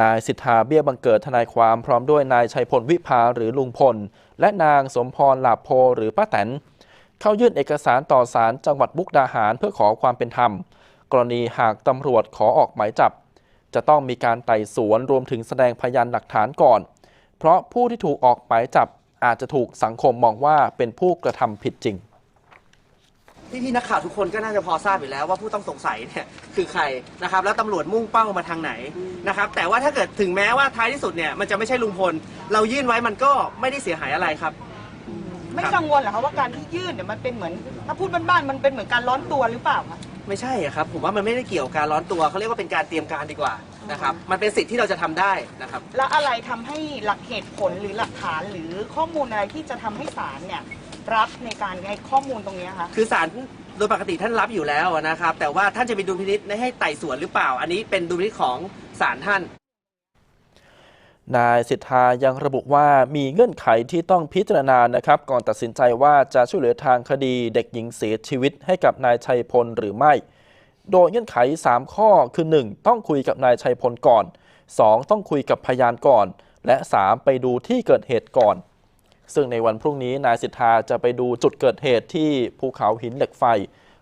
นายสิทธาเบี้ยบังเกิดทนายความพร้อมด้วยนายชัยพลวิภาหรือลุงพล และนางสมพรหลาโพหรือป้าแตน เข้ายื่นเอกสารต่อศาลจังหวัดมุกดาหารเพื่อขอความเป็นธรรม กรณีหากตำรวจขอออกหมายจับ จะต้องมีการไต่สวนรวมถึงแสดงพยานหลักฐานก่อน เพราะผู้ที่ถูกออกหมายจับอาจจะถูกสังคมมองว่าเป็นผู้กระทำผิดจริง พี่พี่ๆนักข่าวทุกคนก็น่าจะพอทราบอยู่แล้วว่าผู้ต้องสงสัยเนี่ยคือใครนะครับแล้วตำรวจมุ่งเป้ามาทางไหนนะครับแต่ว่าถ้าเกิดถึงแม้ว่าท้ายที่สุดเนี่ยมันจะไม่ใช่ลุงพล เรายื่นไว้มันก็ไม่ได้เสียหายอะไรครับ ไม่ครับกังวลเหรอคะว่าการที่ยื่นเนี่ยมันเป็นเหมือนถ้าพูดบ้านๆมันเป็นเหมือนการร้อนตัวหรือเปล่าคะ ไม่ใช่อะครับผมว่ามันไม่ได้เกี่ยวกับการร้อนตัวเขาเรียกว่าเป็นการเตรียมการดีกว่านะครับมันเป็นสิทธิ์ที่เราจะทำได้นะครับ แล้วอะไรทำให้หลักเหตุผลหรือหลักฐานหรือข้อมูลอะไรที่จะทำให้ศาลเนี่ย รับในการในข้อมูลตรงเนี้ยคะคือศาลโดยปกติท่านรับอยู่แล้วนะครับ แต่ว่าท่านจะมีดุลพินิษให้ไต่สวนหรือเปล่า อันนี้เป็นดุลพินิษของศาลท่านนายสิทธายังระบุว่ามีเงื่อนไขที่ต้องพิจารณานะครับ ก่อนตัดสินใจว่าจะช่วยเหลือทางคดีเด็กหญิงเสียชีวิตให้กับนายชัยพลหรือไม่ โดยเงื่อนไข 3 ข้อคือ 1. ต้องคุยกับนายชัยพลก่อน 2. ต้องคุยกับพยานก่อน และ 3. ไปดูที่เกิดเหตุก่อน ซึ่งในวันพรุ่งนี้นายสิทธาจะไปดูจุดเกิดเหตุที่ภูเขาหินเหล็กไฟ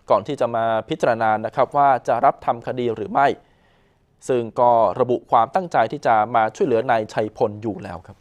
ก่อนที่จะมาพิจารณานะครับว่าจะรับทำคดีหรือไม่ ซึ่งก็ระบุความตั้งใจที่จะมาช่วยเหลือนายชัยพลอยู่แล้วครับ